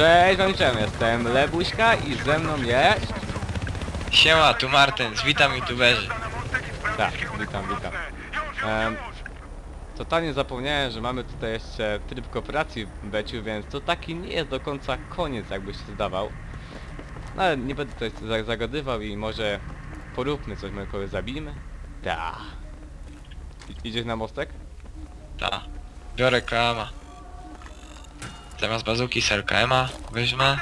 Cześć, wam czem jestem Lebuśka i ze mną jest... Siema, tu Martens, witam youtuberzy. Tak, witam, witam. Em, totalnie zapomniałem, że mamy tutaj jeszcze tryb kooperacji w beciu, więc to taki nie jest do końca koniec, jakby się zdawał. No ale nie będę tutaj za- zagadywał i może poróbmy coś, może kogoś zabijmy? I- Idziesz na mostek? Ta, biorę KMA. Zamiast bazuki ser KMA weźmę.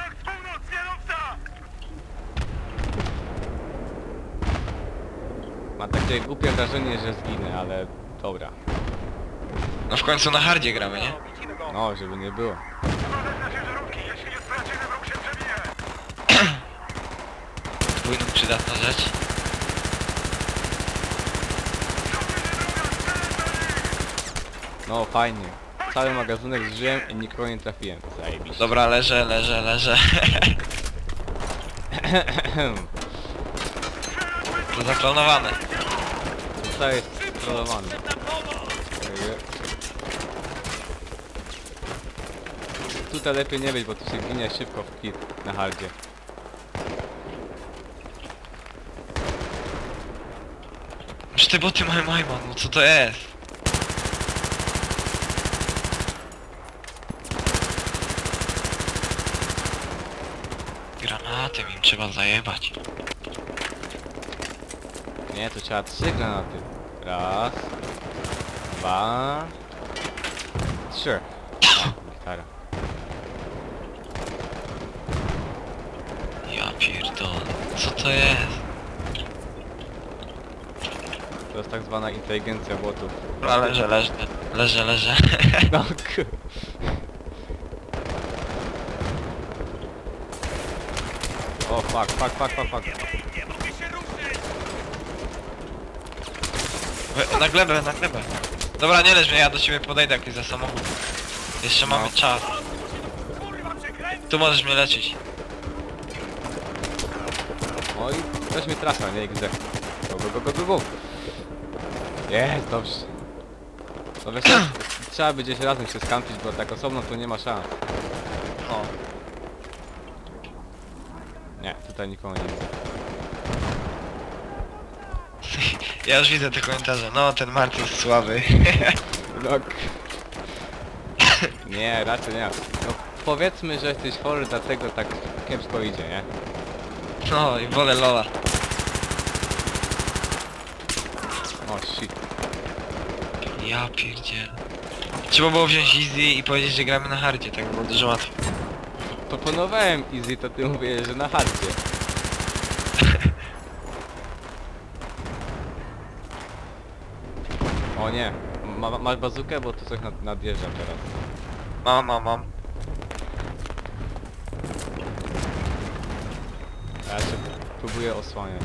Mam takie głupie wrażenie, że zginę, ale dobra. No w końcu na hardzie gramy, nie? No, żeby nie było. Pójdą przydatna rzecz. No fajnie. Cały magazynek zużyłem i nikogo nie trafiłem. Zajebiście. Dobra, leżę, leżę, leżę. to zaplanowane. Został jest trollowany. Tutaj lepiej nie być, bo tu się ginie szybko w hit na hardzie. Już te boty mają Majman, no co to jest? Trzeba zajebać. Nie, to trzeba trzy granaty. Raz. Dwa. Trzy. Gitara. Ja pierdolę. Co to jest? To jest tak zwana inteligencja botów. Dobra, leżę, leżę, leżę, leżę. No ku... O fuck, fuck, fuck, fuck, fuck. We- Na glebę, na glebę. Dobra, nie leż mnie, ja do ciebie podejdę jakiś za samochód. Jeszcze mamy No. czas. Tu możesz mnie leczyć. Oj, ktoś mnie trafia, nie XD. Go, go, go, go, go, go. Jest, dobrze. No wiesz, co? trzeba by gdzieś razem się skampić, bo tak osobno to nie ma szans. No. Tutaj nikogo nie widzę. Ja już widzę te komentarze. No, ten Martin jest słaby. Rok. Nie, raczej nie. No powiedzmy, że jesteś chory, dlatego tak kiepsko idzie, nie? No i wolę Lola. O shit. Ja pierdzielę. Trzeba było wziąć easy i powiedzieć, że gramy na hardzie, tak było dużo łatwiej. Proponowałem easy, to ty mówisz, że na hardzie. O nie, ma, masz bazukę, bo tu coś nad, nadjeżdża teraz. Mam, mam, mam. A ja się próbuję osłaniać.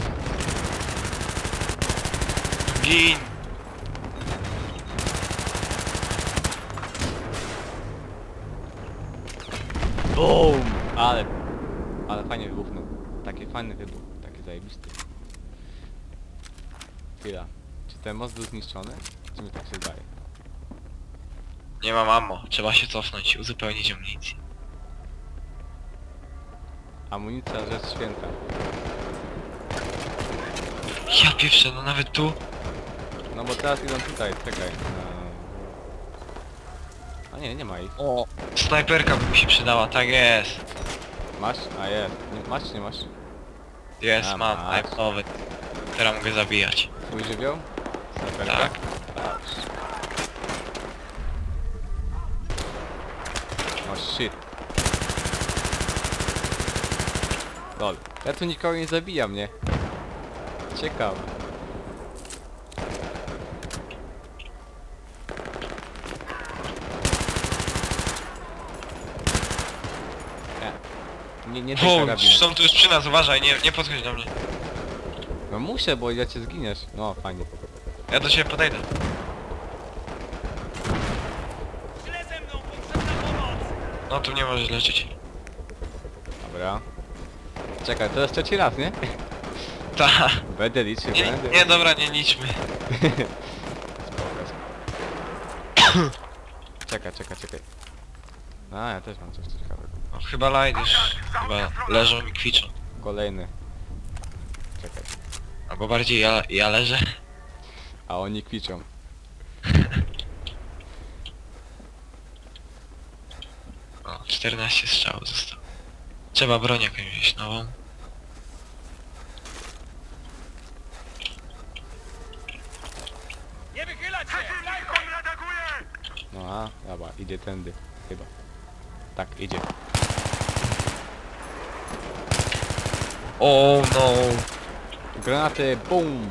Gin! BOOM! Ale, ale fajnie wybuchnął. Taki fajny wybuch, taki zajebisty. Chwila. Czy ten most był zniszczony? Czy mi tak się zdaje? Nie mam ammo. Trzeba się cofnąć i uzupełnić amunicję. Amunicja rzecz święta. Ja pierwsze, no nawet tu. No bo teraz idą tutaj, czekaj. A nie, nie ma ich. O! Snajperka by mi się przydała, tak jest. Masz? A jest. Nie, masz czy nie masz? Jest, A, mam, masz. Teraz mogę zabijać. Twój żywioł? Snajperka? Tak. O shit. Lol. Ja tu nikogo nie zabijam, nie? Ciekawe. Nie, nie, tej O, karabiny. są tu już przy nas, uważaj, nie, nie podchodź do mnie. No muszę, bo ja cię zginiesz. No, fajnie. Ja do ciebie podejdę. No tu nie możesz leczyć. Dobra. Czekaj, to jest trzeci raz, nie? Ta. Będę liczył, Nie, będę. nie, dobra, nie liczmy. Czekaj, czekaj, czekaj. A, ja też mam coś ciekawego. Chyba light już chyba leżą i kwiczą. Kolejny. Czekaj. Albo bardziej ja, ja leżę. A oni kwiczą. O, 14 strzałów zostało. Trzeba broń jakąś wziąć nową. Nie wychylać się! Przeciwnik! No a, dobra, idzie tędy. Chyba. Tak, idzie. O no! Granaty, BUM!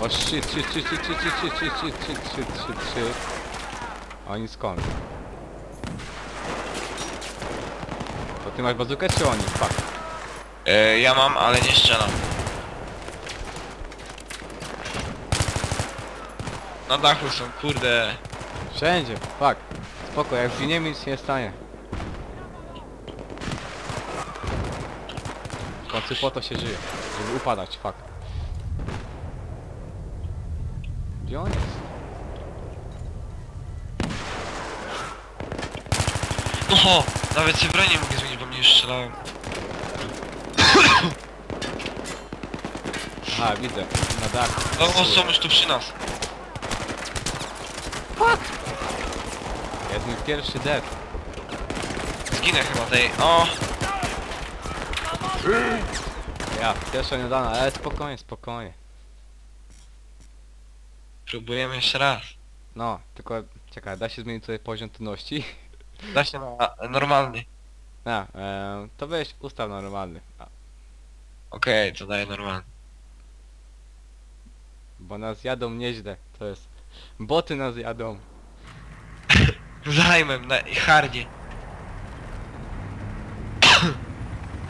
O shit, shit, shit, shit, shit, shit, shit, shit, shit, shit, shit, shit, shit. Oni skąd? To ty masz bazukę czy oni? Fuck. E, ja mam, ale nie strzelam. Na dachu są, kurde. Wszędzie, fuck. Spoko, jak zginiemy nic się nie stanie. W końcu po to się żyje, żeby upadać, fuck. Gdzie on jest? Oho! Nawet broni nie mogę zmienić, bo mnie już strzelają. Aha, widzę, na dachu. O, o, są już tu przy nas. Jest mój pierwszy dead. Zginę chyba tej. O! Ja, pierwsza nie dana, ale spokojnie, spokojnie. Próbujemy jeszcze raz. No, tylko czekaj, da się zmienić sobie poziom trudności? Da się na normalny. A, e, to weź ustaw normalny. A, Okej, to daję normalny. bo nas jadą nieźle, to jest... Boty nas jadą. Zajmę na hardzie.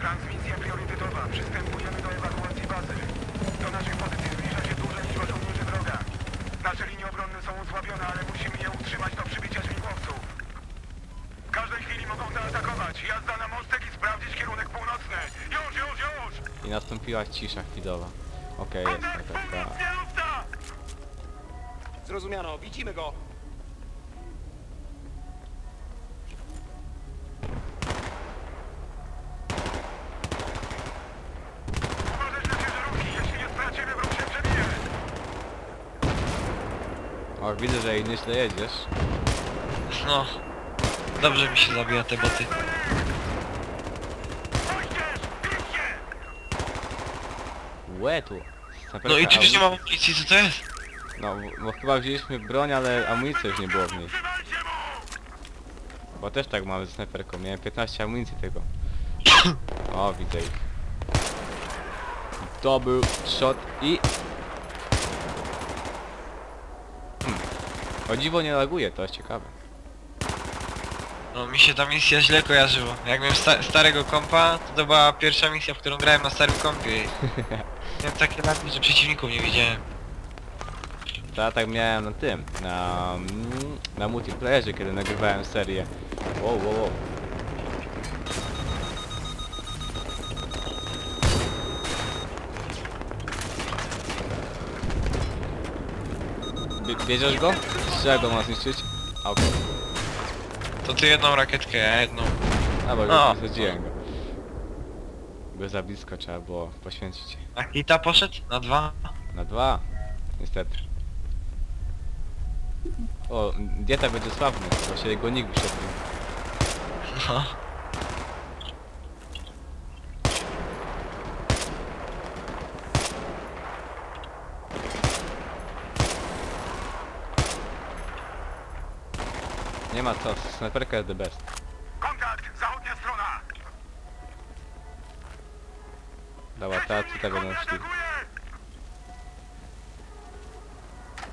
Transmisja priorytetowa. Przystępujemy do ewakuacji bazy. Do naszych pozycji zbliża się duża liczba żołnierzy wroga. Nasze linie obronne są osłabione, ale musimy je utrzymać do przybicia śmigłowców. W każdej chwili mogą zaatakować. Jazda na mostek i sprawdzić kierunek północny. Już, już, już! I nastąpiła cisza chwilowa. Okej, jest Kontakt, taka, punkt, taka. kierowca! Zrozumiano, widzimy go! O, widzę, że jej nieźle jedziesz. No. Dobrze mi się zabija te boty. Łe tu. Snajperka, No i tu już nie amu- ma amunicji, co to jest? No, bo- bo chyba wzięliśmy broń, ale amunicji już nie było w niej. Bo też tak mamy ze snajperką, miałem 15 amunicji tego. O, widzę ich. To był shot i... O dziwo nie laguje, to jest ciekawe. No mi się ta misja źle kojarzyła. Jak miałem sta starego kompa, to to była pierwsza misja, w którą grałem na starym kompie. i Miałem takie lagi, że przeciwników nie widziałem. To ja tak miałem na tym, na, mm, na multiplayerze, kiedy nagrywałem serię. Wow, wow, wow. Bie- Bierzesz go? Czego ma zniszczyć? Okej. To ty jedną rakietkę, ja jedną. A, bo O. już zwiedziłem go. Go za blisko trzeba było poświęcić. A hita poszedł? Na dwa? Na dwa. Niestety. O, dieta będzie sławny, bo się jego nikt wyświetlił. No. Ma co, snajperka jest the best. Kontakt! Zachodnia strona! Dobra, teraz tutaj będą szli.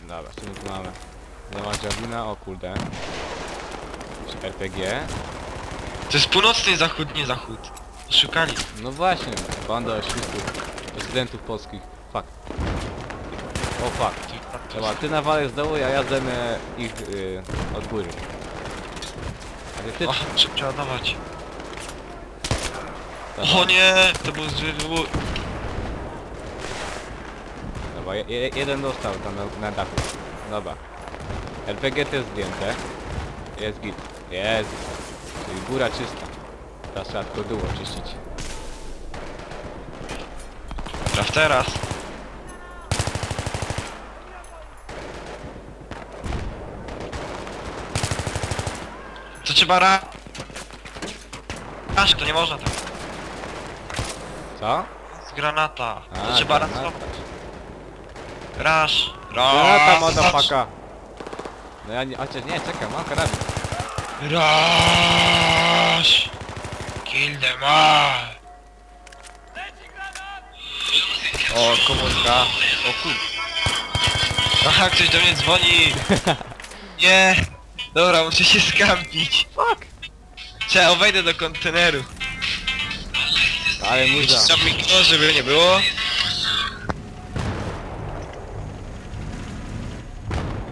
Dobra, co my tu mamy? Nie ma Javelina, o kurde. Czy RPG? To jest północny zachód, nie zachód. Szukali. No właśnie, banda oszustów, prezydentów polskich. Fuck. O fuck. Dobra, ty nawalę z dołu, a ja zajmę ich y, od góry. Ty... O, trzeba przeładować. Dobra, O nie! To był zły wybór. Dobra, je, je, jeden dostał tam na, na dachu. Dobra. RPG też zdjęte. Jest git. Jest. Czyli góra czysta. Teraz trzeba tylko dół oczyścić. Traf teraz. To trzeba ra... Aż to nie można tak. Co? Z granata. To A, trzeba raz granata. stopać. Rasz. Granata! No ja nie... Chociaż nie, czekaj, mam karabin. Rasz. Kill them all. O, komórka. O kur... Aha, ktoś do mnie dzwoni. Nie. Dobra, muszę się skampić. Fuck! Trzeba, wejdę do konteneru. Ale muza. Wycisza mikro, żeby nie było.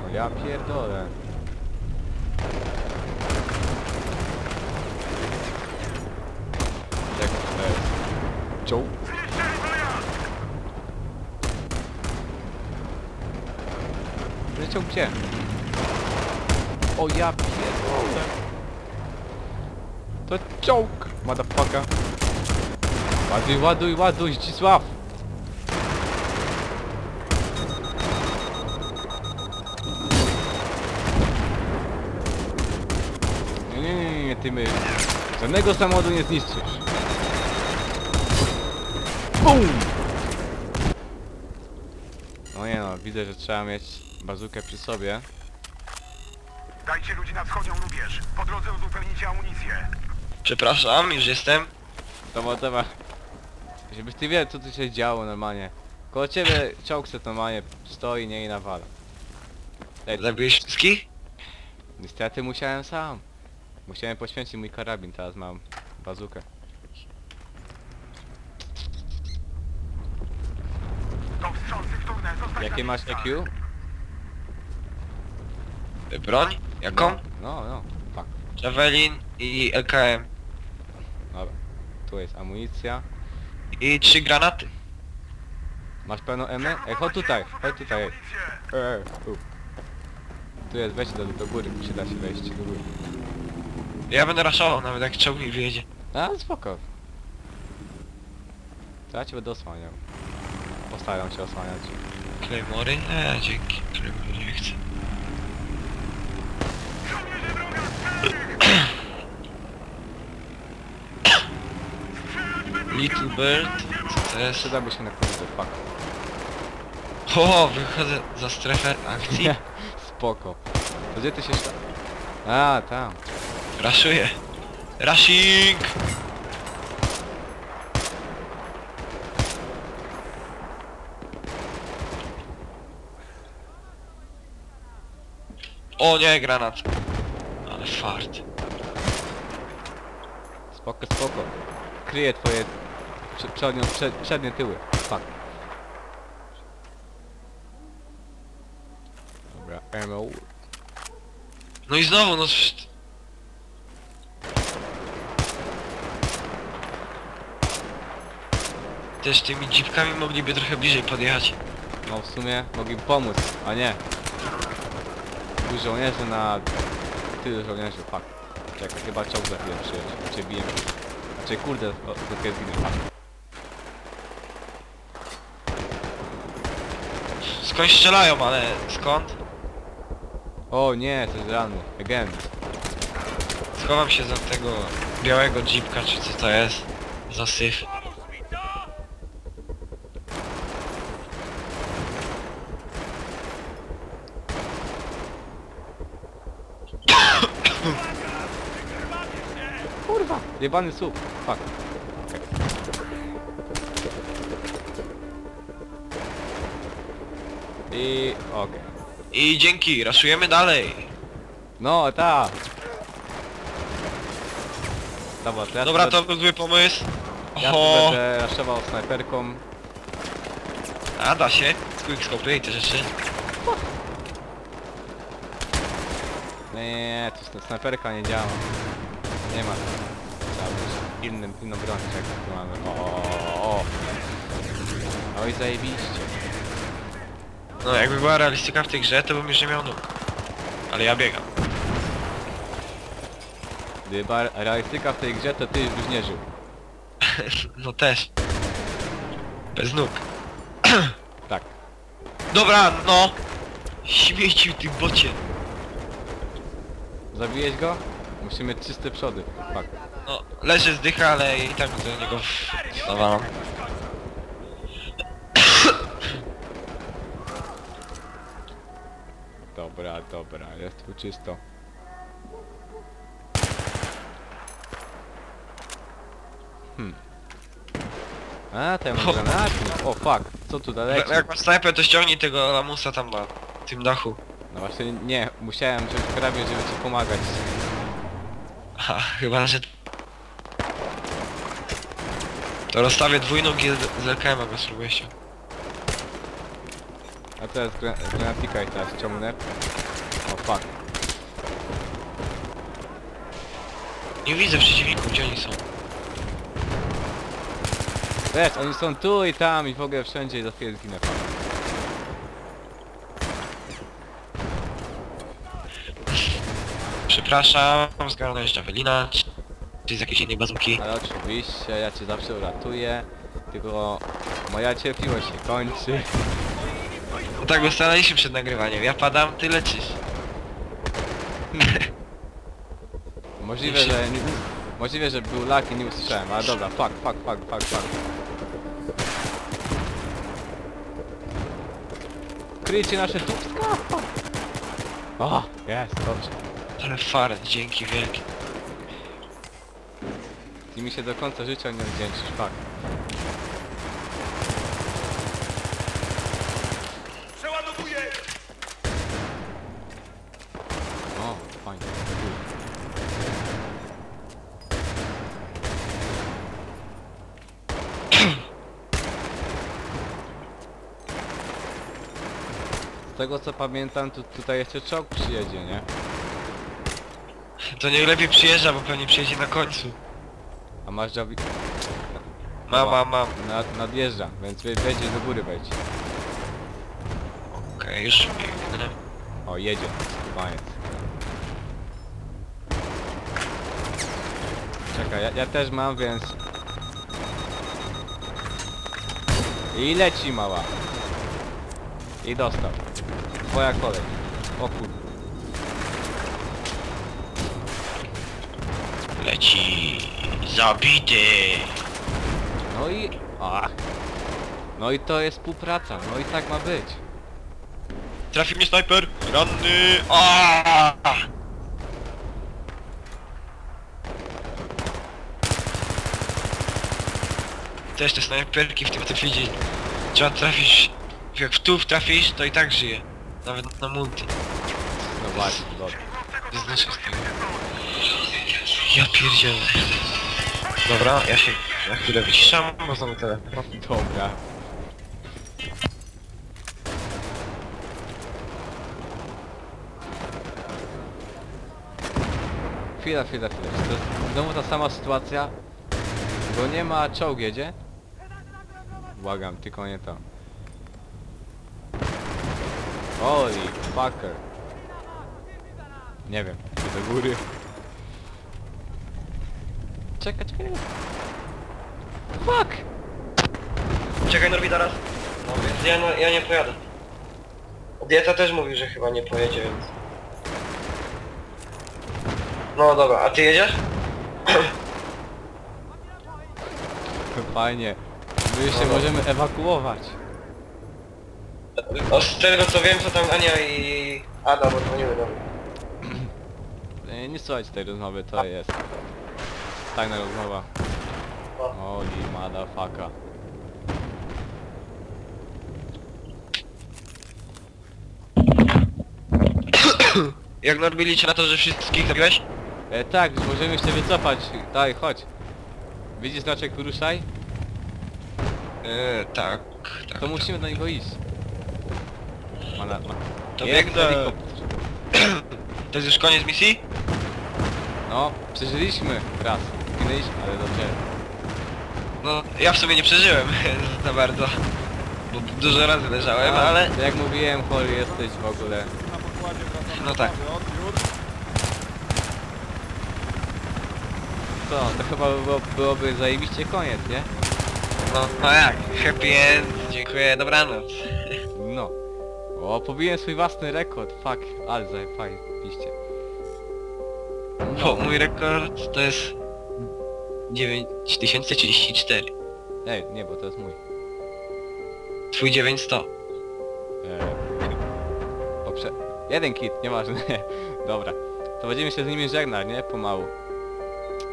O, ja pierdolę. Jak to jest? Czoł? Leciał gdzie? O ja pierdolę. To czołg, motherfucker. Ładuj, ładuj, ładuj, Zdzisław! Nie, nie, nie, nie, ty my... Żadnego samochodu nie zniszczysz. BUM! No nie no, widzę, że trzeba mieć bazukę przy sobie. Dajcie ludzi na wschodnią rubież. Po drodze uzupełnicie amunicję. Przepraszam, już jestem. To motywa. Żebyś ty wiedział co tu się działo normalnie. Koło ciebie czołg se normalnie stoi, nie i nawala. Ej, Zabiłeś wszystkich? niestety musiałem sam. Musiałem poświęcić mój karabin, teraz mam bazukę. Wstrząsy wtórne. Jakie masz miejscach. EQ? Broń? Jaką? No, no, tak. Javelin i LKM. Dobra. Tu jest amunicja. I trzy granaty. Masz pełną emy? Ej, chodź tutaj, chodź tutaj. Ej. Ej, tu. Tu jest, weź do, do góry, przyda się wejść do góry. Ja będę raszował nawet jak czołg mi wyjedzie. A, spoko. To ja cię będę osłaniał. Postaram się osłaniać. Claymory? Nie, dzięki. Claymory nie chcę. Little Bird? Jest? Przydałby się na kurde, fuck. O, wychodzę za strefę akcji. Spoko. To gdzie ty się szta... A, tam. Raszuję. Rushing! O nie, granat. Ale fart. Spoko, spoko. Kryję twoje... prze- Przednie, przed, przednie tyły. Fuck. Dobra, ammo. No i znowu, no... psz- Też tymi jeepkami mogliby trochę bliżej podjechać. No w sumie mogli pomóc, a nie. Tu żołnierzy na... Tylu żołnierzy, fuck. Czekaj, chyba czołg za chwilę przyjedzie. Cię biję. Znaczy kurde, o, do kiedy zginę, fuck. Skądś strzelają, ale skąd? O nie, to jest ranny. Again. Schowam się za tego białego jeepka, czy co to jest. Za syf. Kurwa! Jebany słup. Fuck. I... okej. I dzięki, raszujemy dalej. No, ta! Dobra, to ja Dobra, to był zły pomysł. Ja tu Oho, będę raszował snajperką. a da się. Quickscope i te rzeczy. Nie, nie, nie, tu sna- snajperka nie działa. Nie ma. Trzeba być innym, inną broń, jak tu mamy. O, o, o. Oj, zajebiście. No jakby była realistyka w tej grze, to bym już nie miał nóg. ale ja biegam. Gdyby była realistyka w tej grze, to ty już byś nie żył. No też. Bez nóg. Tak. Dobra, no! Śmiecił ty bocie. Zabiłeś go? Musimy mieć czyste przody. Fuck. No, leży zdycha, ale i tak do niego w-. Dobra, jest tu czysto. Hmm. A, to ja mam O. granatnik. O fuck, co tu daleko? Jak masz snajper, to ściągnij tego lamusa tam na tym dachu. No właśnie nie, musiałem wziąć karabin, żeby ci pomagać. Aha, chyba że... To rozstawię dwójnóg i z- z LKM-a go spróbuję ściągnąć. A teraz gra granatika i teraz ciągnę. Fuck. Nie widzę przeciwników, gdzie oni są. Wiesz, oni są tu i tam i w ogóle wszędzie i za chwilę zginę. Przepraszam, zgarnąć Javelina, czy czy z jakiejś innej bazówki. Ale oczywiście, ja cię zawsze uratuję. Tylko moja cierpliwość się kończy. No tak ustalaliśmy przed nagrywaniem, ja padam, ty leczysz. Możliwe, że nie, możliwe, że był lag i nie usłyszałem, ale dobra, fuck, fuck, fuck, fuck, fuck. Kryjcie nasze tubska! O, jest, dobrze. Ale fart, dzięki wielkie. I mi się do końca życia nie odwdzięczysz, fuck. Przeładowuję! O, fajnie. Z tego co pamiętam, tu, tutaj jeszcze czołg przyjedzie, nie? To niech lepiej przyjeżdża, bo pewnie przyjedzie na końcu. A masz Javi... Mam, mam, mam. Nad, nadjeżdża, więc wejdź do góry wejdź. Okej, już biegnę. O, jedzie. Koniec. Czekaj, ja, ja też mam, więc... I leci mała. I dostał. Twoja kolej. O kur... Leci zabity. No i... Ach. No i to jest współpraca, no i tak ma być. Trafi mnie snajper! Ranny! Aaaa! Też te snajperki w tym Battlefieldzie trzeba trafić... Jak w tu trafisz, to i tak żyje. Nawet na multi. No właśnie, dobra. Nie z tego. Ja pierdzielę. Dobra, ja się na chwilę wyciszam, bo znowu telefon. Dobra. Chwila, chwila, chwila. Czy to jest znowu ta sama sytuacja? Bo nie ma czołg jedzie? Błagam, tylko nie to. Holy fucker. Nie wiem, czy do góry. Czekaj, czekaj. Fuck! Czekaj Norbi teraz. No więc ja, no, ja nie pojadę. Dieta też mówi, że chyba nie pojedzie, więc... No dobra, a ty jedziesz? Fajnie. My się możemy ewakuować. O, z tego co wiem, to tam Ania i Ada dzwoniły do mnie. Nie, nie słuchajcie tej rozmowy, to jest tajna rozmowa. Holy motherfucker. Jak Norbi liczy na to, że wszystkich zabiłeś? E, tak, możemy się wycofać. Daj, chodź. Widzisz znaczek wyruszaj? Eee, tak, tak. To musimy do niego iść. Ma na, ma... To Jest biegnę. helikopter. To jest już koniec misji? No, przeżyliśmy raz. Zginęliśmy, ale dobrze. No, ja w sumie nie przeżyłem za bardzo. Bo dużo razy leżałem, A, ale... Jak mówiłem, chory jesteś w ogóle. Pokładzie wracamy No tak. Odbiór. Co, to chyba było, byłoby zajebiście koniec, nie? No, no jak? Happy end, dziękuję, dobranoc. No. O, pobiłem swój własny rekord, fuck, ale zajebiście. Bo mój rekord to jest 9034. Ej, nie, bo to jest mój. Twój 900. Eee, poprze... Jeden kit, nieważne. Dobra. To będziemy się z nimi żegnać, nie? Pomału.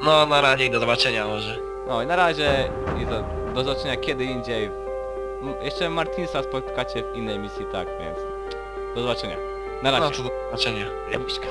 No na razie i do zobaczenia może. No i na razie i do, do zobaczenia kiedy indziej. M- Jeszcze Martinsa spotkacie w innej misji, tak, więc... Do zobaczenia. Na razie. No to do zobaczenia. Jabuśka.